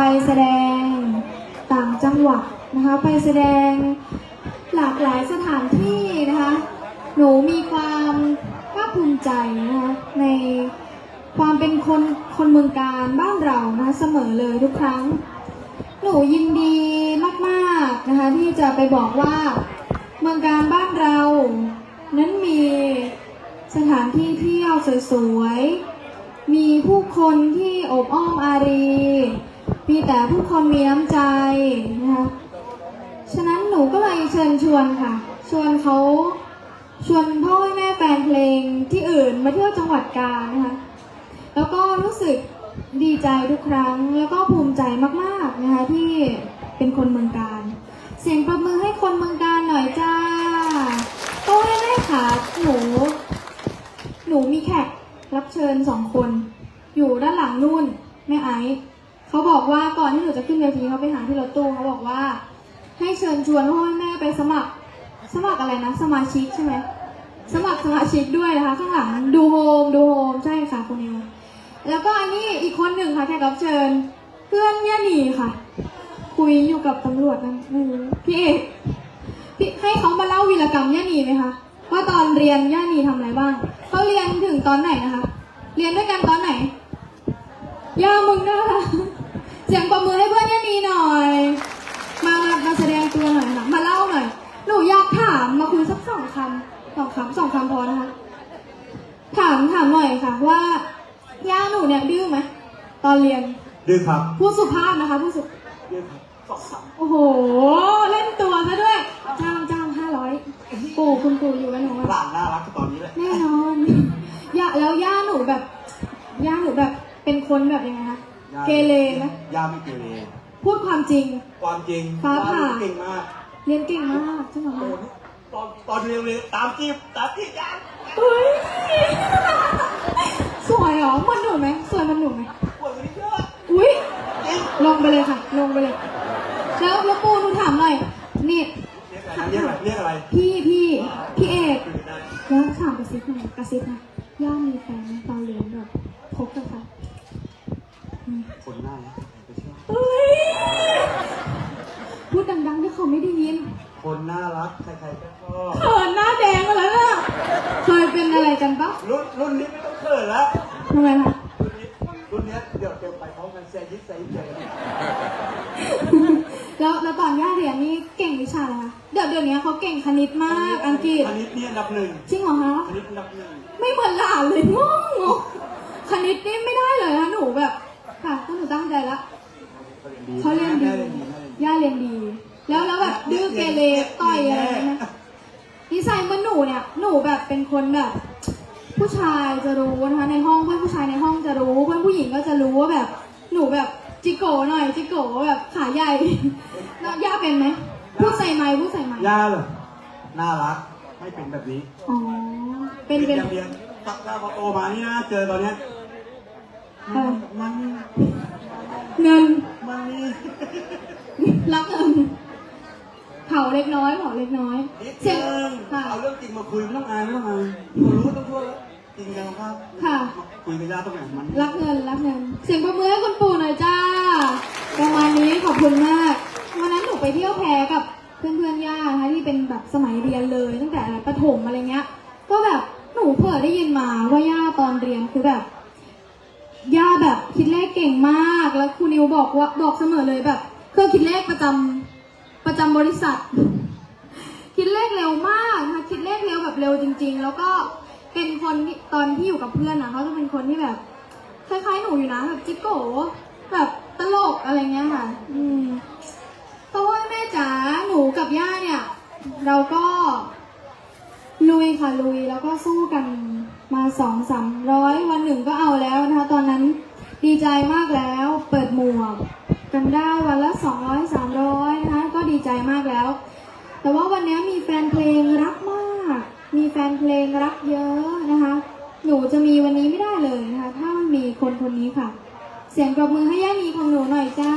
ไปแสดงต่างจังหวัดนะคะ ไปแสดงหลากหลายสถานที่นะคะ หนูมีความภาคภูมิใจนะคะในความเป็นคนคนเมืองการบ้านเรานะะเสมอเลยทุกครั้ง หนูยินดีมากๆนะคะที่จะไปบอกว่าเมืองการบ้านเรา นั้นมีสถานที่เที่ยวสวยๆ มีผู้คนที่อบอ้อมอารี มีแต่ผู้คนมีน้ำใจนะคะฉะนั้นหนูก็เลยเชิญชวนค่ะ ชวนเขาชวนพ่อแม่แฟนเพลงที่อื่นมาเที่ยวจังหวัดกาญนะคะแล้วก็รู้สึกดีใจทุกครั้ง แล้วก็ภูมิใจมากๆนะคะที่เป็นคนเมืองการ เสียงประมือให้คนเมืองการหน่อยจ้าพ่อแม่แม่ค่ะหนู หนูมีแขกรับเชิญสองคน อยู่ด้านหลังนู่นแม่ไอซ์ เขาบอกว่าก่อนที่หนูจะขึ้นเวทีเขาไปหาที่รถตู้เขาบอกว่า ให้เชิญชวนพ่อแม่ไปสมัคร สมัครอะไรนะ สมาชิกใช่ไหมสมัครสมาชิกด้วยนะคะ ข้างหลังดูโฮมดูโฮมใช่ค่ะคุณนิวแล้วก็อันนี้อีกคนหนึ่งค่ะแขกรับเชิญ เพื่อนย่าหนีค่ะ คุยอยู่กับตำรวจนะไม่รู้พี่เอกพี่ให้เขามาเล่าวีรกรรมย่าหนีไหมคะว่าตอนเรียนย่าหนีทำอะไรบ้างเขาเรียนถึงตอนไหนนะคะ เรียนด้วยกันตอนไหนย่ามึงนะคะ เสียงประมือให้เพื่อนย่าหนีหน่อย มามามาแสดงตัวหน่อยค่ะมาเล่าหน่อย หนูอยากถามมาคุยสักสองคำสองคำสองคำพอนะคะ ถามถามหน่อยค่ะ ว่าย่าหนูเนี่ยดื้อไหมตอนเรียน ดื้อครับพูดสุภาพนะคะพูดสุดื้อครับสองสามโอ้โห เล่นตัวซะด้วย จ้างจ้างห้าร้อยปู่คุณปู่อยู่กับหนูหอะลานน่ารักตอนนี้แหละแน่นอน ย่าแล้วย่าหนูแบบย่าหนูแบบเป็นคนแบบยังไงคะ เกเรไหม ย่าไม่เกเรพูดความจริง ความจริงฟ้าผ่าย่เก่งมากเรียนเก่งมากใช่ไหมโอ้คะโหตอนตอนเรียนเลยตามจีบตามจีบย่าอุ้ยสวยเหรอเหมันหนูไหมสวยเหมันหนูไหมปวดนี้เยอะอุ้ยจริงลงไปเลยค่ะ ลงไปเลย แล้วแล้วปูหนูถามหน่อยนี่เรียกอะไรเรียกอะไรพี่พี่พี่เอกคุยกันได้แล้วถามกระซิบหน่อยกระซิบนะย่ามีแฟนไหมตอนเรียนแบบพบกันค่ะอืม คนหน้านะไปเชื่อเอ้ยพูดดังๆที่เขาไม่ได้ยิน คนน่ารัก ใครๆก็ชอบเขินหน้าแดงมาแล้วน่ะเคยเป็นอะไรกันปะรุ่นรุ่นนี้ไม่ต้องเขินแล้ว ทำไมคะรุ่นนี้รุ่นเนี้ยเดี๋ยวเดี๋ยวไปพร้อมกันแซยิดแซยิดเลยแล้วแล้วตอนย่าเรียนนี่เก่งวิชาอะไรคะเดี๋ยวเดี๋ยวนี้เขาเก่งคณิตมาก อังกฤษคณิตเนี่ยอันดับหนึ่งจริงเหรอคะคณิตอันดับหนึ่ง ไม่เหมือนหลานเลยงงง อนหนูเนี่ยหนูแบบเป็นคนแบบ ผู้ชายจะรู้นะคะในห้องเพื่อนผู้ชายในห้องจะรู้เพื่อนผู้หญิงก็จะรู้ว่าแบบ หนูแบบจิโก้หน่อยจิโก้แบบขาใหญ่แล้วย่าเป็นไหมพูดใส่ไม้พูดใส่ไม้ย่าเหรอน่ารักไม่เป็นแบบนี้อ๋อเป็นเป็นเรียนตักตาพอโตมานี่นะเจอตอนเนี้ยเออมันเงินมันนี่รักเงิน เผาเล็กน้อยเผาเล็กน้อยนิดเสียงนึงค่ะ เอาเรื่องจริงมาคุยไม่ต้องอายไม่ต้องอายเขารู้ต้องทั่วแล้วจริงจังครับค่ะ คุยกับย่าต้องแบบมัน รักเงินรักเงินเสียงประมือให้คุณปู่หน่อยจ้า ประมาณนี้ขอบคุณมาก วันนั้นหนูไปเที่ยวแพกับเพื่อนเพื่อนๆย่านะคะที่เป็นแบบสมัยเรียนเลย ตั้งแต่ประถมอะไรเงี้ย ก็แบบหนูเผลอได้ยินมาว่าย่าตอนเรียนคือแบบย่าแบบคิดเลขเก่งมากแล้วครูนิวบอกว่าบอกเสมอเลยแบบเครื่องคิดเลขประจำประ จำบริษัท คิดเลขเร็วมากนะคะคิดเลขเร็วแบบเร็วจริง ๆ แล้วก็เป็นคนที่ตอนที่อยู่กับเพื่อนนะเขาจะเป็นคนที่แบบคล้ายๆหนูอยู่นะแบบจิ๊กโกแบบตลกอะไรเงี้ยค่ะ อืมเพราะว่าแม่จ๋าหนูกับย่าเนี่ย เราก็ลุยค่ะลุยแล้วก็สู้กันมาสองสามร้อยวันหนึ่งก็เอาแล้วนะคะ ตอนนั้นดีใจมากแล้วเปิดหมวกกันได้วันละสองร้อยสามร้อยนะคะ ดีใจมากแล้ว แต่ว่าวันนี้มีแฟนเพลงรักมาก มีแฟนเพลงรักเยอะนะคะ หนูจะมีวันนี้ไม่ได้เลยนะคะ ถ้ามันมีคนคนนี้ค่ะ เสียงปรบมือให้ย่ามีของหนูหน่อยจ้า